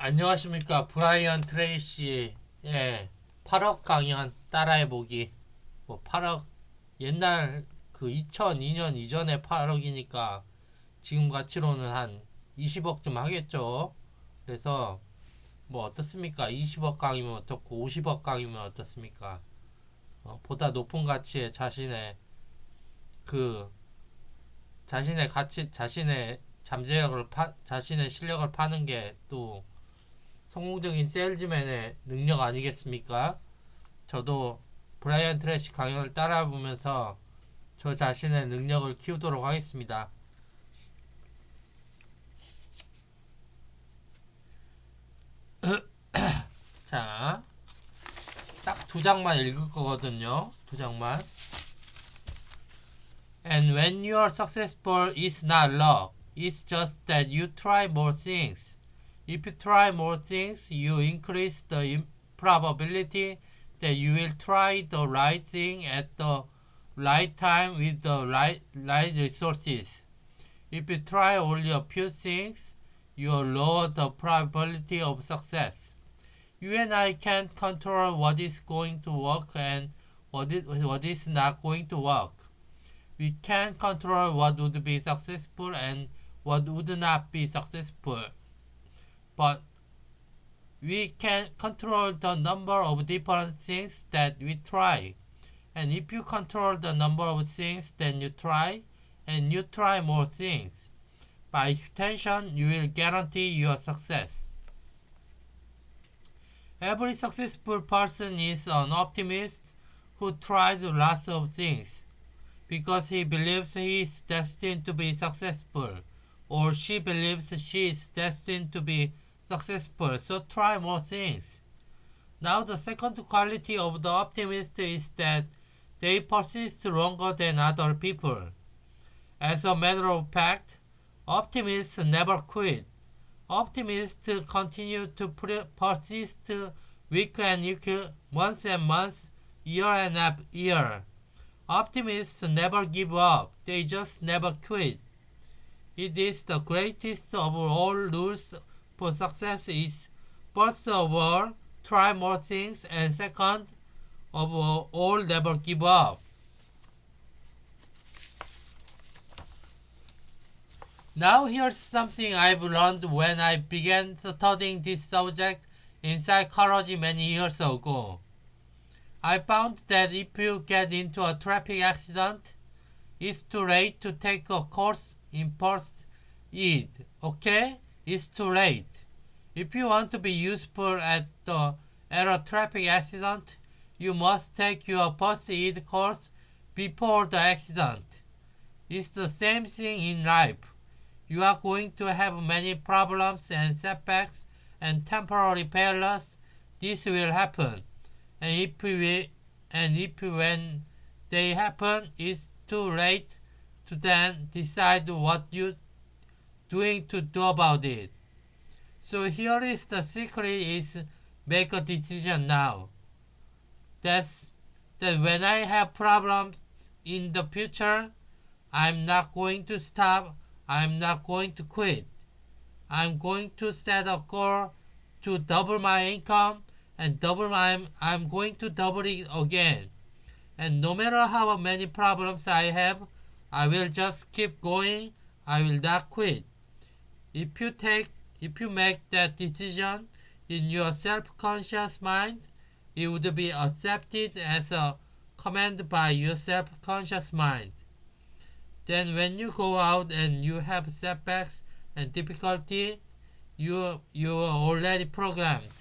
안녕하십니까. 브라이언 트레이시의 8억 강연 따라해보기. 뭐 8억 옛날 그 2002년 이전에 8억이니까 지금 가치로는 한 20억쯤 하겠죠. 그래서 뭐 어떻습니까? 20억 강이면 어떻고 50억 강이면 어떻습니까? 어, 보다 높은 가치의 자신의 그 자신의 가치 자신의 잠재력을 파, 자신의 실력을 파는 게 또 성공적인 세일즈맨의 능력 아니겠습니까? 저도 브라이언 트래시 강연을 따라 보면서 저 자신의 능력을 키우도록 하겠습니다. 자, 딱 두 장만 읽을 거거든요. 두 장만. And when you are successful, it's not luck. It's just that you try more things. If you try more things, you increase the probability that you will try the right thing at the right time with the right, right resources. If you try only a few things, you lower the probability of success. You and I can't control what is going to work and what is, what is not going to work. We can't control what would be successful and what would not be successful. But we can control the number of different things that we try. And if you control the number of things that you try, and you try more things, by extension, you will guarantee your success. Every successful person is an optimist who tried lots of things because he believes he is destined to be successful or she believes she is destined to be successful, so try more things. Now, the second quality of the optimist is that they persist longer than other people. As a matter of fact, optimists never quit. Optimists continue to persist week and week, months and months, year and year. Optimists never give up, they just never quit. It is the greatest of all rules for success is first of all, try more things, and second of all, never give up. Now here's something I've learned when I began studying this subject in psychology many years ago. I found that if you get into a traffic accident, it's too late to take a course in first aid, okay? It's too late. If you want to be useful at the at traffic accident, you must take your first aid course before the accident. It's the same thing in life. You are going to have many problems and setbacks and temporary failures. This will happen. And if we and if when they happen, it's too late to then decide what you doing to do about it. So here is the secret is make a decision now. That's that when I have problems in the future, I'm not going to stop. I'm not going to quit. I'm going to set a goal to double my income and double my I'm going to double it again. And no matter how many problems I have, I will just keep going. I will not quit. If you take if you make that decision in your self-conscious mind, it would be accepted as a command by your self-conscious mind. Then when you go out and you have setbacks and difficulty, you you are already programmed.